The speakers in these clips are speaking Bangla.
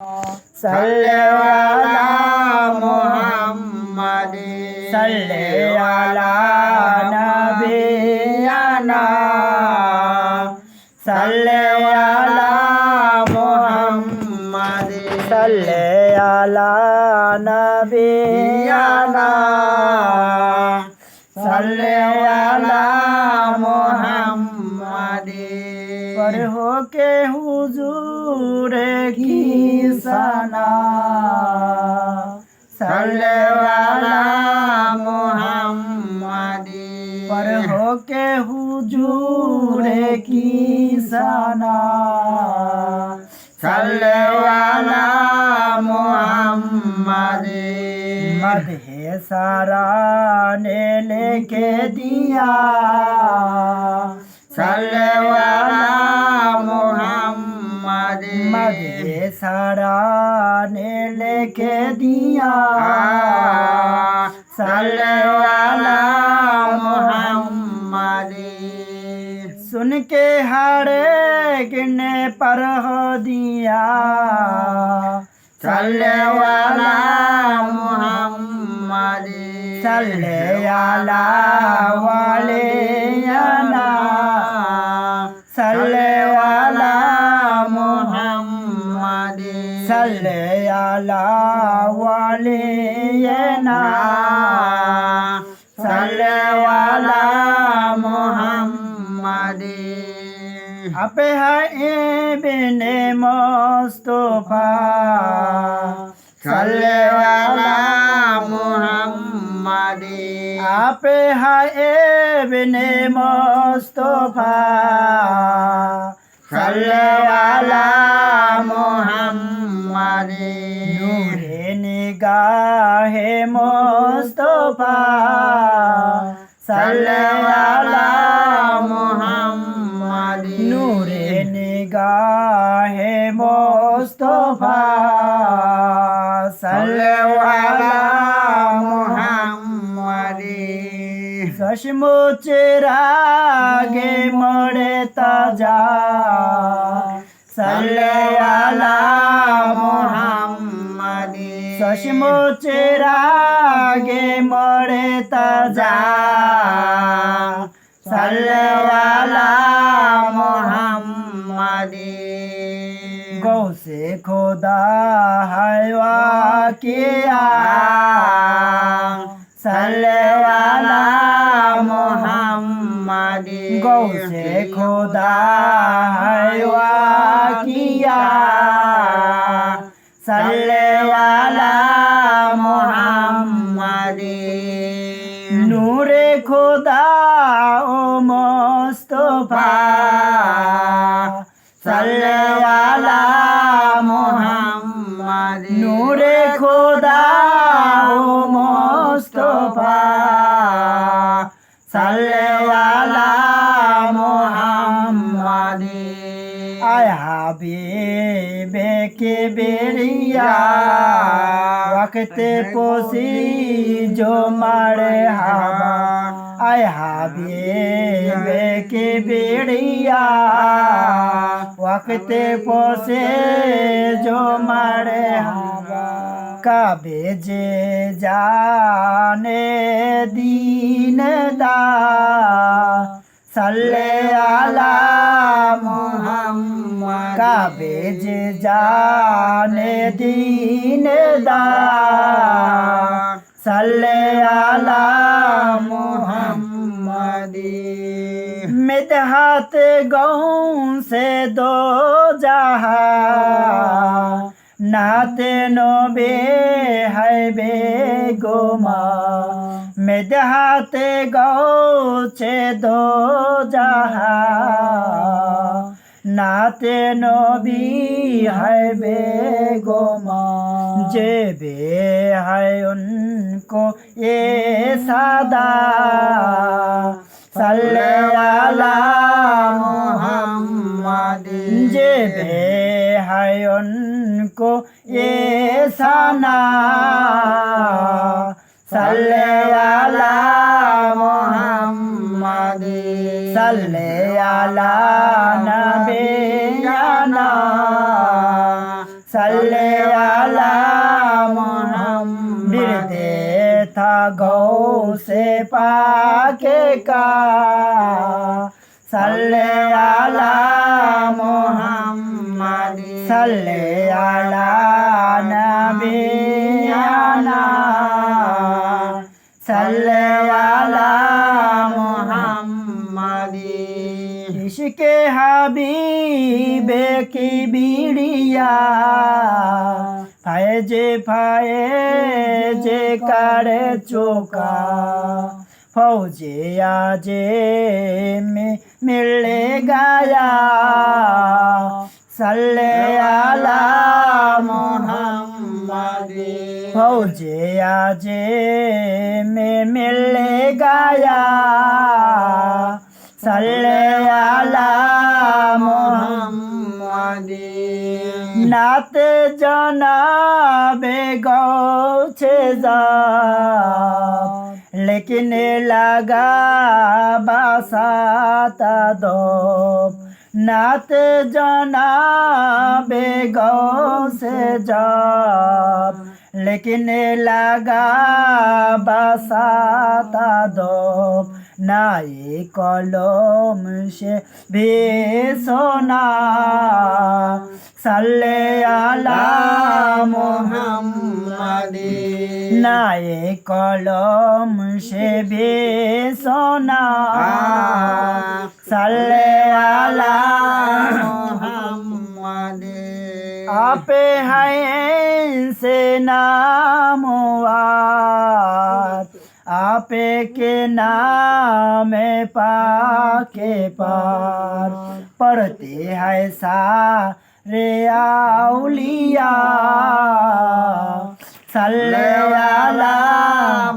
صل على محمد صل على نبينا صل على محمد صل على نبينا صل على محمد پر ہو کے حضور हुजूर की सना सल्लल्लाहु मुहम्मद पर हो के हुजूर की सना सल्लल्लाहु मुहम्मद मदहे सारा ने लेके दिया सल्लल्लाहु मुहम्मद मदहे सारा ने लेके दिया। सल्लल्लाहु मुहम्मद। सुन के हारे गिरने पर हो दिया। सल्लल्लाहु मुहम्मद। सल्ले अला अला वाले अला सल्ले अला मुहम्मद আপে হায় বেনে মোস্তফা সাল্লাল্লাহু মুহাম্মাদ আপে হায় বেনে মোস্তফা সাল্লাল্লাহু মোস্তফা সাল্লাল্লাহু মুহাম্মাদ। নূরে নিগাহে মোস্তফা সাল্লাল্লাহু মুহাম্মাদ। সসমুচের আগে মরে তাজা। সাল্লাল্লাহু মুহাম্মাদ সসমুচের আগে মরে তাজা। সাল্লাল্লাহু মুহাম্মাদ। গৌসে খোদা হায়ওয়া কিয়া সাল্লাল্লাহু মুহাম্মাদ। গৌসে খোদা হায়ওয়া খোদা ও মোস্তফা সাল্লেওয়ালা মোহাম্মাদি। আয়াবিবে কে বেরিয়া ওয়াক্তে পোসি জো মারে হাবা। আয়াবিবে কে বেরিয়া ওয়াক্তে পোসে জো মারে হাবা। কাবে যে জানে দিন দা, সাল্লে আলা মোহাম্মদ। কাবে যে জানে দিন দা, সাল্লে আলা মোহাম্মদি। মেদহাত গৌ সে দো জাহা নাতে নবে হাইবে গোমা মেদহাতে গৌছে দো যাহা। নাতে নবি হাইবে গোমা যে বে, হায় উনকো এ সাদা। को ये सना। सल्ले अला मोहम्मद। सल्ले अला नबीना। सल्ले अला मोहम्मद। था गौ से पाके का। सल्ले अला मोहम्मद। सल्ले মোহাম্মদ ইশকে হাবিবে কি বিড়িয়া ফায়েজে ফায়েজে কারে চোকা ফৌজে আজে মিলে গায়া সাল্লে আলা মোহাম্মদে। ফৌজে আজে মে মিলে গায়া। সাল্লে আলা মোহাম্মদে। নাতে জানাবে গছে যা। লেকিন লাগা বাসাতা দব नात जाना बेगौ से जाप लेकिन लगा बसाता दो নাই কলম সে ভেসনা সাল্লে আলা মোহাম্মদে। নাই কলম সে ভেসনা সাল্লে আলা মোহাম্মদে। আপে হায় সে নাম আপে के नाम पाके पार। पढ़ते हैं सारे आउलिया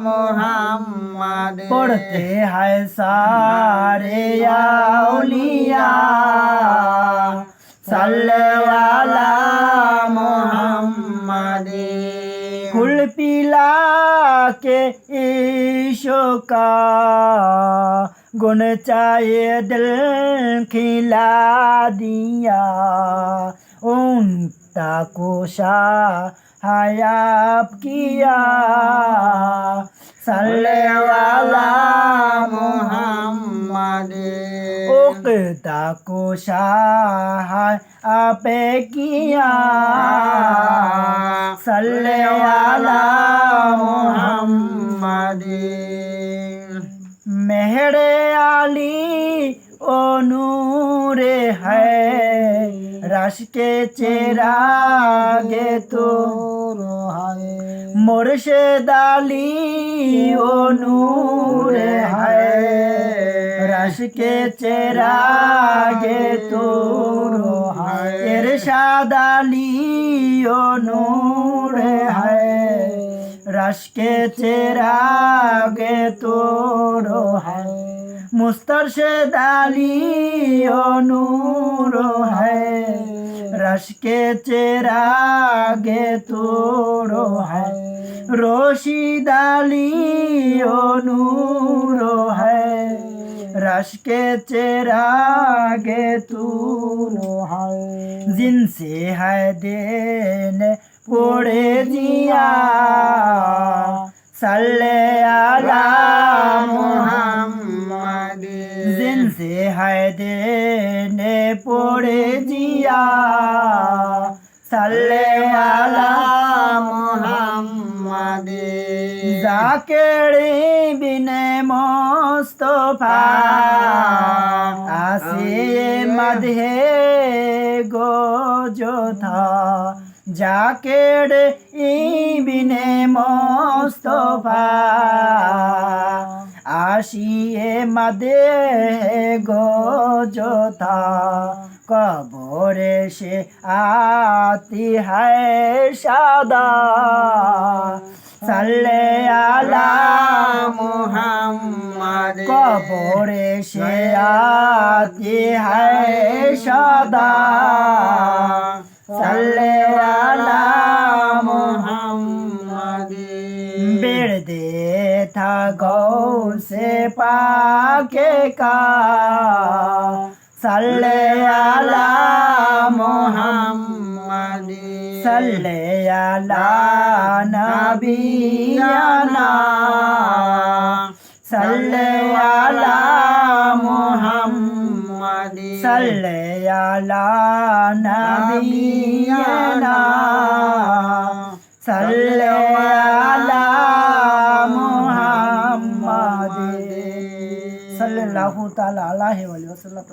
मोहम्मद पढ़ते हैं सारे आउलिया सल्ले कुल पिला के ईशो का गुण चाहिए दिल खिला दिया उनका कोशा हयाब किया सल्ले वाला मोहम्मद ডাকো সাহায় আপে কিয়া সাল্লে আলা মোহাম্মদে মেহরে আলী ও নূরে হ্যায় রাশকে চেরাগে তো মোরশেদ আলী ও নূরে হ্যায় है रश के चेरागे तो इरशाद आली ओ नूर है रश के चेरागे तोरो है मुस्तरशद अली ओ नूर है रश के चेरागे तोरो है रोशीद अली ओ नूर है रश्के चेरागे तू है जिनसे है देन पोड़े जिया सल्ले आला मोहम्मद जिनसे है देने पोड़े जिया सल्ले आला জাকেড়ি বিনে মোস্তফা আসিয়ে মধে গো যোধা জাকের ইবিনে মোস্তফা আসিয়ে গো যোথা। কবরে সে আতি হায় সাদা সাল্লে আলা মুহাম্মদ। কবরে সে আতি হায় সাদা। সাল্লে আলা মুহাম্মদ। বেড় দে থা গৌ সে পাকে কা। সাল্লে আলা মুহাম্মদ। সাল্লে আলা নবিয়ানা সাল্লে মুহাম্মাদি। সাল্লে আলা নবিয়ানা। সাল্লে আলা মুহাম্মাদিন সাল্লাল্লাহু তাআলা আলাইহি ওয়া সাল্লাম